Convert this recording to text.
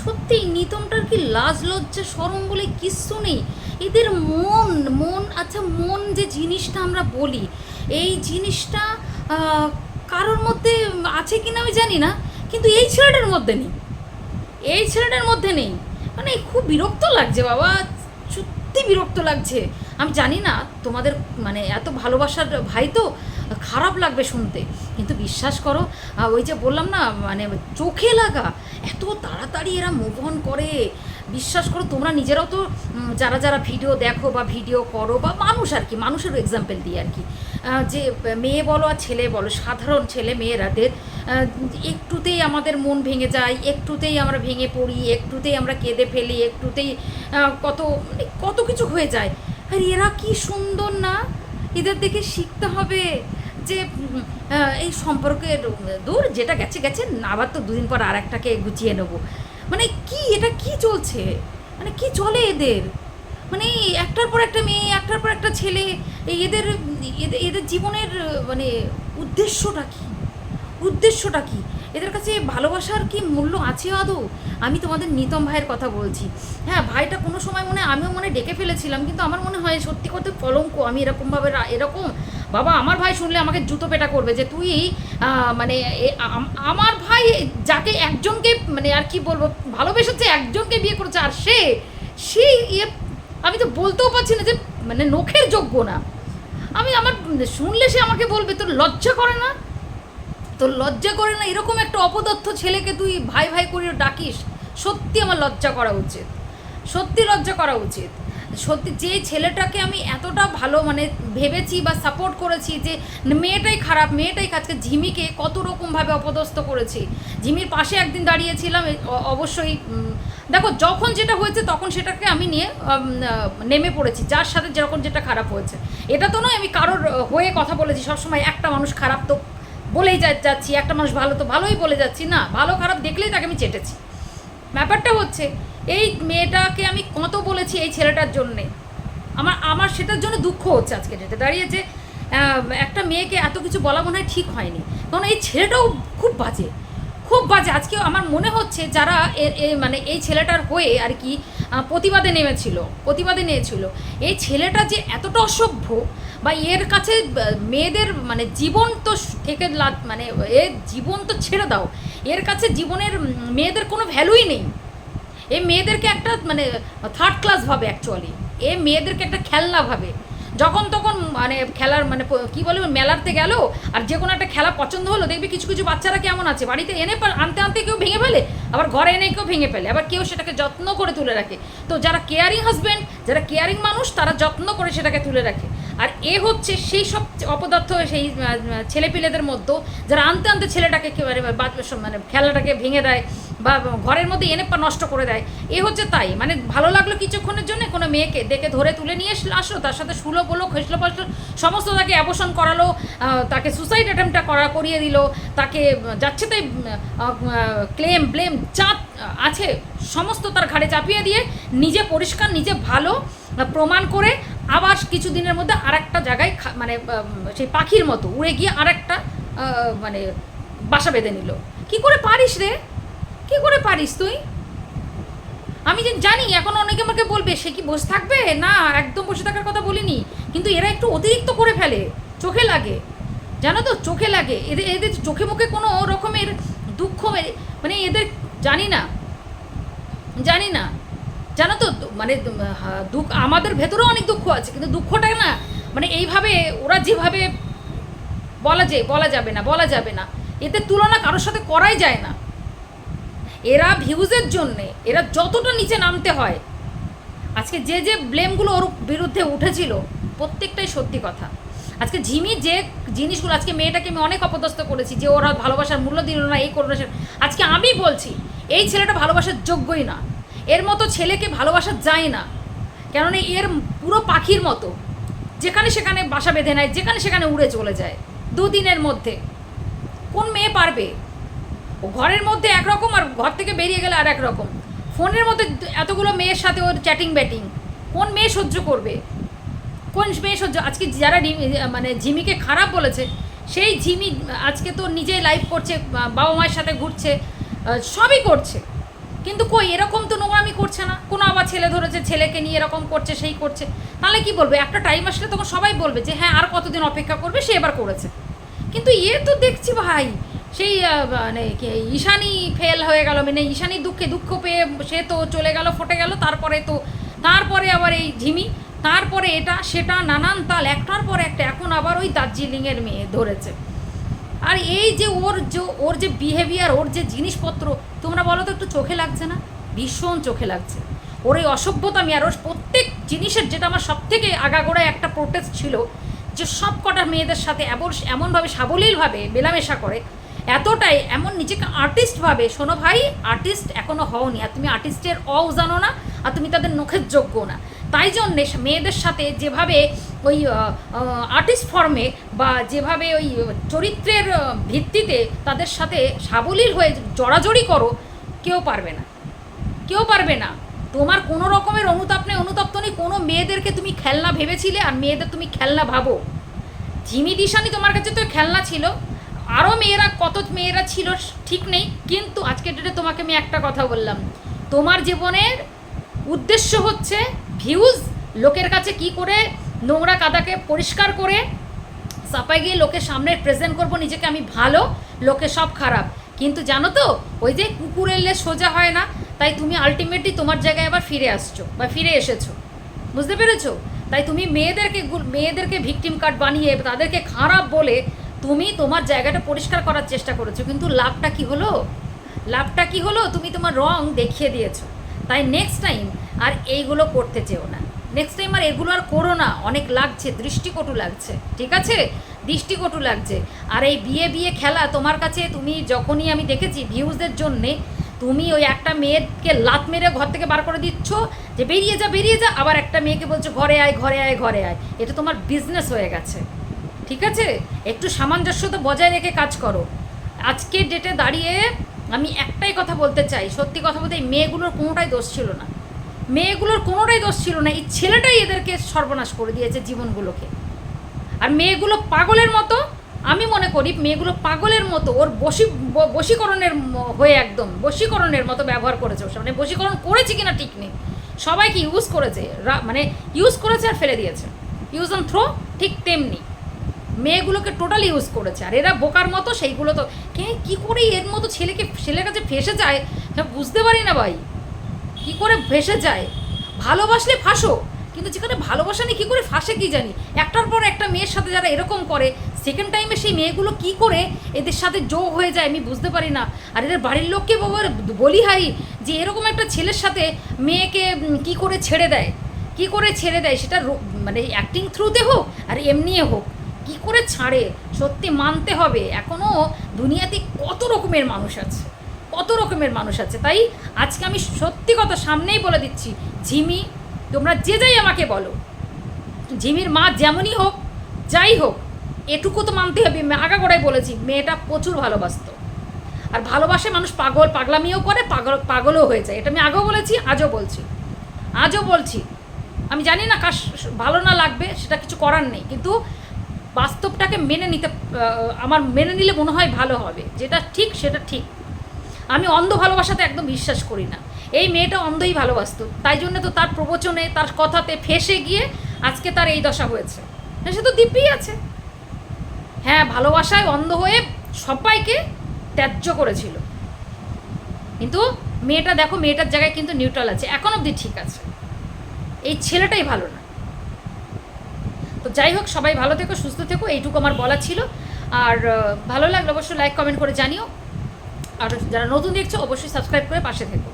সত্যি নিতমটার কি লাজ লজ্জা সরম বলে কিচ্ছু নেই। এদের মন মন আচ্ছা মন যে জিনিসটা আমরা বলি, এই জিনিসটা কারোর মধ্যে আছে কিনা আমি জানি না, কিন্তু এই ছেলেটার মধ্যে নেই। এই ছেলেটার মধ্যে নেই। মানে খুব বিরক্ত লাগছে বাবা, সত্যি বিরক্ত লাগছে। আমি জানি না তোমাদের মানে এত ভালোবাসার ভাই তো খারাপ লাগবে শুনতে। কিন্তু বিশ্বাস করো ওই যে বললাম না মানে চোখে লাগা, এত তাড়াতাড়ি এরা মুভ অন করে। বিশ্বাস করো, তোমরা নিজেরাও তো যারা যারা ভিডিও দেখো বা ভিডিও করো বা মানুষ আর কি মানুষের এক্সাম্পল দিই আর কি। যে মেয়ে বলো আর ছেলে বলো, সাধারণ ছেলে মেয়েরাদের একটুতেই আমাদের মন ভেঙে যায়, একটুতেই আমরা ভেঙে পড়ি, একটুতেই আমরা কেঁদে ফেলি, একটুতেই কত মানে কত কিছু হয়ে যায়। আর এরা কি সুন্দর না? এদের দেখে শিখতে হবে। যে এই সম্পর্কের দূর যেটা গেছে গেছে, আবার তো দুদিন পর আর একটাকে গুছিয়ে নেব। মানে কি, এটা কি চলছে? মানে কি চলে এদের? মানে একটার পর একটা মেয়ে, একটার পর একটা ছেলে এদের এদের জীবনের মানে উদ্দেশ্যটা কি? উদ্দেশ্যটা কি? এদের কাছে ভালোবাসার কি মূল্য আছে আদৌ? আমি তোমাদের নিতম ভাইয়ের কথা বলছি। হ্যাঁ ভাইটা কোনো সময় মনে আমিও মনে ডেকে ফেলেছিলাম, কিন্তু আমার মনে হয় সত্যি করতে কলঙ্ক, আমি এরকমভাবে এরকম? বাবা, আমার ভাই শুনলে আমাকে জুতো পেটা করবে যে তুই মানে আমার ভাই যাকে একজনকে মানে আর কি বলব, ভালোবেসেছে, একজনকে বিয়ে করেছে, আর সে সেই ইয়ে আমি তো বলতেও পারছি না যে মানে নখের যোগ্য না। আমি আমার, শুনলে সে আমাকে বলবে, তোর লজ্জা করে না? তোর লজ্জা করে না, এরকম একটা অপদত্থ ছেলেকে তুই ভাই ভাই করে ডাকিস, সত্যি আমার লজ্জা করা উচিত। সত্যি লজ্জা করা উচিত। সত্যি যে ছেলেটাকে আমি এতটা ভালো মানে ভেবেছি বা সাপোর্ট করেছি যে মেয়েটাই খারাপ, মেয়েটাই আজকে ঝিমিকে কত রকমভাবে অপদস্থ করেছি। ঝিমির পাশে একদিন দাঁড়িয়েছিলাম অবশ্যই দেখো যখন যেটা হয়েছে তখন সেটাকে আমি নিয়ে নেমে পড়েছি, যার সাথে যখন যেটা খারাপ হয়েছে। এটা তো নয় আমি কারোর হয়ে কথা বলেছি, সবসময় একটা মানুষ খারাপ তো বলেই যাচ্ছি, একটা মানুষ ভালো তো ভালোই বলে যাচ্ছি, না, ভালো খারাপ দেখলেই তাকে আমি চেটেছি। ব্যাপারটা হচ্ছে, এই মেয়েটাকে আমি কত বলেছি এই ছেলেটার জন্যে। আমার আমার সেটার জন্য দুঃখ হচ্ছে আজকে যেটা দাঁড়িয়েছে। একটা মেয়েকে এত কিছু বলা মনে হয় ঠিক হয়নি। কারণ এই ছেলেটাও খুব বাজে খুব বাজে। আজকে আমার মনে হচ্ছে যারা মানে এই ছেলেটার হয়ে আর কি প্রতিবাদে নেমেছিল, প্রতিবাদে নিয়েছিল। এই ছেলেটা যে এতটা অসভ্য বা এর কাছে মেয়েদের মানে জীবন তো থেকে মানে এর জীবন তো ছেড়ে দাও। এর কাছে জীবনের মেয়েদের কোনো ভ্যালুই নেই। এ মেয়েদেরকে একটা মানে থার্ড ক্লাস ভাবে অ্যাকচুয়ালি এ মেয়েদেরকে একটা খেলনা ভাবে। যখন তখন মানে খেলার মানে কি বলে, মেলাতে গেল, আর যে কোনো একটা খেলা পছন্দ হলো, দেখবি কিছু কিছু বাচ্চারা কেমন আছে। বাড়িতে এনে আনতে আনতে কেউ ভেঙে ফেলে, আবার ঘরে এনে কেউ ভেঙে ফেলে। আবার কেউ সেটাকে যত্ন করে তুলে রাখে। তো যারা কেয়ারিং হাজব্যান্ড যারা কেয়ারিং মানুষ, তারা যত্ন করে সেটাকে তুলে রাখে। আর এ হচ্ছে সেই সব অপদার্থ, সেই ছেলেপিলেদের মধ্যে যারা আনতে আনতে ছেলেটাকে একেবারে মানে খেলাটাকে ভেঙে দেয় বা ঘরের মধ্যে এনে পা নষ্ট করে দেয়, এ হচ্ছে তাই। মানে ভালো লাগল কিছুক্ষণের জন্য কোনো মেয়েকে দেখে ধরে তুলে নিয়ে আসলো, তার সাথে শুলো, বলো, খেসলো ফাসলো সমস্ত তাকে অ্যাবর্শন করালো তাকে সুসাইড অ্যাটেম্পটা করা, করিয়ে দিল, তাকে যাচ্ছে তাই ক্লেম ব্লেম যা আছে, সমস্ত তার ঘাড়ে চাপিয়ে দিয়ে নিজে পরিষ্কার, নিজে ভালো প্রমাণ করে আবার কিছু দিনের মধ্যে আরেকটা জায়গায় খা- মানে সেই পাখির মতো উড়ে গিয়ে আরেকটা আহ, মানে বাসা বেঁধে নিল। কি করে পারিস রে? কি করে পারিস তুই? আমি যে জানি এখন অনেকে আমাকে বলবে সে কি বসে থাকবে? না একদম বসে থাকার কথা বলিনি। কিন্তু এরা একটু অতিরিক্ত করে ফেলে চোখে লাগে। জানো তো চোখে লাগে। এদের এদের চোখে মুখে কোনো রকমের দুঃখ মানে এদের জানি না জানি না। জানো তো মানে দুঃখ, আমাদের ভেতরেও অনেক দুঃখ আছে, কিন্তু দুঃখটা না মানে এইভাবে ওরা যেভাবে বলা যায়, বলা যাবে না, বলা যাবে না, এতে তুলনা কারোর সাথে করাই যায় না। এরা ভিউজের জন্যে, এরা যতটা নিচে নামতে হয়, আজকে যে যে ব্লেমগুলো ওর বিরুদ্ধে উঠেছিল, প্রত্যেকটাই সত্যি কথা। আজকে ঝিমি যে জিনিসগুলো, আজকে মেয়েটাকে আমি অনেক অপদস্থ করেছি, যে ওরা ভালোবাসার মূল্য দিল না, এই করল সে আজকে আমি বলছি, এই ছেলেটা ভালোবাসার যোগ্যই না। এর মতো ছেলেকে ভালোবাসা যায় না। কেননা এর পুরো পাখির মতো। যেখানে সেখানে বাসা বেঁধে নেয়, যেখানে সেখানে উড়ে চলে যায়, দুদিনের মধ্যে। কোন মেয়ে পারবে? ও ঘরের মধ্যে একরকম আর ঘর থেকে বেরিয়ে গেলে আর এক রকম ফোনের মধ্যে এতগুলো মেয়ের সাথে ওর চ্যাটিং ব্যাটিং। কোন মেয়ে সহ্য করবে? কোন মেয়ে সহ্য? আজকে যারা মানে ঝিমিকে খারাপ বলেছে, সেই ঝিমি আজকে তো নিজেই লাইভ করছে বাবা মায়ের সাথে ঘুরছে সবই করছে। কিন্তু কই, এরকম তো নোংরামি করছে না। কোনো আবার ছেলে ধরেছে, ছেলেকে নিয়ে এরকম করছে, সেই করছে। তাহলে কি বলবে? একটা টাইম আসলে তখন সবাই বলবে যে হ্যাঁ আর কতদিন অপেক্ষা করবে? সে এবার করেছে। কিন্তু এ তো দেখছি ভাই, সেই মানে ঈশানী ফেল হয়ে গেল। মানে ঈশানি দুঃখে দুঃখ পেয়ে সে তো চলে গেল, ফটে গেল, তারপরে তো, তারপরে আবার এই ঝিমি, তারপরে এটা, সেটা, নানান তাল, একটার পর একটা, এখন আবার ওই দার্জিলিংয়ের মেয়ে ধরেছে। আর এই যে ওর যে ওর যে বিহেভিয়ার ওর যে জিনিসপত্র, তোমরা বলো তো একটু চোখে লাগছে না? ভীষণ চোখে লাগছে। ওর এই অসভ্যতামি আর ওর প্রত্যেক জিনিসের যেটা আমার সব থেকে আগাগোড়ায় একটা প্রোটেস্ট ছিল, যে সব কটা মেয়েদের সাথে এমন এমনভাবে সাবলীলভাবে মেলামেশা করে, এতটাই এমন নিজেকে আর্টিস্ট ভাবে শোনো ভাই আর্টিস্ট এখনও হওনি, আর তুমি আর্টিস্টের অও জানো না, আর তুমি তাদের নখের যোগ্য না। তাই জন্যে মেয়েদের সাথে যেভাবে ওই আর্টিস্ট ফর্মে বা যেভাবে ওই চরিত্রের ভিত্তিতে তাদের সাথে সাবলীল হয়ে জড়াজড়ি করো, কেউ পারবে না। কেউ পারবে না। তোমার কোনো রকমের অনুতাপ নেই, অনুতপ্ত নেই, কোনো মেয়েদেরকে তুমি খেলনা ভেবেছিলে আর মেয়েদের তুমি খেলনা ভাবো। জিমি দিশানি তোমার কাছে তো খেলনা ছিল আরও মেয়েরা, কত মেয়েরা ছিল ঠিক নেই, কিন্তু আজকের ডেটে তোমাকে আমি একটা কথা বললাম। তোমার জীবনের উদ্দেশ্য হচ্ছে ভিউজ লোকের কাছে কি করে নোংরা কাদাকে পরিষ্কার করে চাপায় গিয়ে লোকের সামনে প্রেজেন্ট করব, নিজেকে আমি ভালো, লোকে সব খারাপ। কিন্তু জানো তো, ওই যে কুকুর এলে সোজা হয় না, তাই তুমি আলটিমেটলি তোমার জায়গায় আবার ফিরে আসছো বা ফিরে এসেছ। বুঝতে পেরেছ? তাই তুমি মেয়েদেরকে মেয়েদেরকে ভিকটিম কার্ড বানিয়ে তাদেরকে খারাপ বলে তুমি তোমার জায়গাটা পরিষ্কার করার চেষ্টা করেছ। কিন্তু লাভটা কি হলো? লাভটা কি হলো? তুমি তোমার রং দেখিয়ে দিয়েছ। তাই নেক্সট টাইম আর এইগুলো করতে চেও না। নেক্সট টাইম আর এগুলো আর করো না। অনেক লাগছে, দৃষ্টিকটু লাগছে, ঠিক আছে? দৃষ্টিকটু লাগছে। আর এই বিয়ে বিয়ে খেলা তোমার কাছে তুমি যখনই আমি দেখেছি ভিউজদের জন্যে, তুমি ওই একটা মেয়েকে লাত মেরে ঘর থেকে বার করে দিচ্ছ যে বেরিয়ে যা বেরিয়ে যা। আবার একটা মেয়েকে বলছো, ঘরে আয় ঘরে আয় ঘরে আয়। এটা তোমার বিজনেস হয়ে গেছে। ঠিক আছে? একটু সামঞ্জস্যতা বজায় রেখে কাজ করো। আজকের ডেটে দাঁড়িয়ে আমি একটাই কথা বলতে চাই। সত্যি কথা বলতে এই মেয়েগুলোর কোনোটাই দোষ ছিল না। মেয়েগুলোর কোনোটাই দোষ ছিল না। এই ছেলেটাই এদেরকে সর্বনাশ করে দিয়েছে জীবনগুলোকে। আর মেয়েগুলো পাগলের মতো, আমি মনে করি মেয়েগুলো পাগলের মতো, ওর বশী ব- বশীকরণের হয়ে একদম, বশীকরণের মতো ব্যবহার করেছে ওর। মানে বশীকরণ করেছে কিনা ঠিক নেই। সবাইকে ইউজ করেছে? মানে ইউজ করেছে আর ফেলে দিয়েছে। ইউজ অ্যান্ড থ্রো ঠিক তেমনি। মেয়েগুলোকে টোটালি ইউজ করেছে। আর এরা বোকার মতো, সেইগুলো তো, কে কী করে এর মতো ছেলেকে, ছেলের কাছে ফেসে যায় বুঝতে পারি না ভাই। কি করে ভেসে যায়? ভালোবাসলে ফাঁসো, কিন্তু যেখানে ভালোবাসা নেই, কী করে ফাঁসে কি জানি? একটার পর একটা মেয়ের সাথে যারা এরকম করে সেকেন্ড টাইমে সেই মেয়েগুলো কি করে এদের সাথে যোগ হয়ে যায় আমি বুঝতে পারি না। আর এদের বাড়ির লোককে বলি হাই যে এরকম একটা ছেলের সাথে মেয়েকে কি করে ছেড়ে দেয়? কি করে ছেড়ে দেয়? সেটা মানে অ্যাক্টিং থ্রুতে হোক আর এমনিও হোক, কি করে ছাড়ে? সত্যি মানতে হবে। এখনও দুনিয়াতে কত রকমের মানুষ আছে। কত রকমের মানুষ আছে, তাই আজকে আমি সত্যি কথা সামনেই বলে দিচ্ছি ঝিমি তোমরা যে যাই আমাকে বলো। ঝিমির মা যেমনই হোক, যাই হোক, এটুকু তো মানতে হবে। আমি আগাগোড়াই বলেছি, মেয়েটা প্রচুর ভালোবাসতো। আর ভালোবাসে মানুষ পাগল, পাগলামিও করে, পাগল, পাগলও হয়ে যায়। এটা আমি আগেও বলেছি, আজও বলছি। আজও বলছি। আমি জানি না কার ভালো না লাগবে, সেটা কিছু করার নেই। কিন্তু বাস্তবটাকে মেনে নিতে আমার মেনে নিলে মনে হয় ভালো হবে। যেটা ঠিক, সেটা ঠিক। আমি অন্ধ ভালোবাসাতে একদম বিশ্বাস করি না। এই মেয়েটা অন্ধই ভালোবাসতো। তাই জন্য তো তার প্রবচনে তার কথাতে ফেসে গিয়ে আজকে তার এই দশা হয়েছে। না, সে তো দিব্যি আছে। হ্যাঁ ভালোবাসায় অন্ধ হয়ে সবাইকে ত্যায্য করেছিল। কিন্তু মেয়েটা দেখো মেয়েটার জায়গায় কিন্তু নিউট্রাল আছে। এখন অবধি ঠিক আছে। এই ছেলেটাই ভালো না। তো যাই হোক সবাই ভালো থেকো সুস্থ থেকো এইটুকু আমার বলা ছিল। আর ভালো লাগলে অবশ্যই লাইক কমেন্ট করে জানিও। আর যারা নতুন দেখছ অবশ্যই সাবস্ক্রাইব করে পাশে থেকো।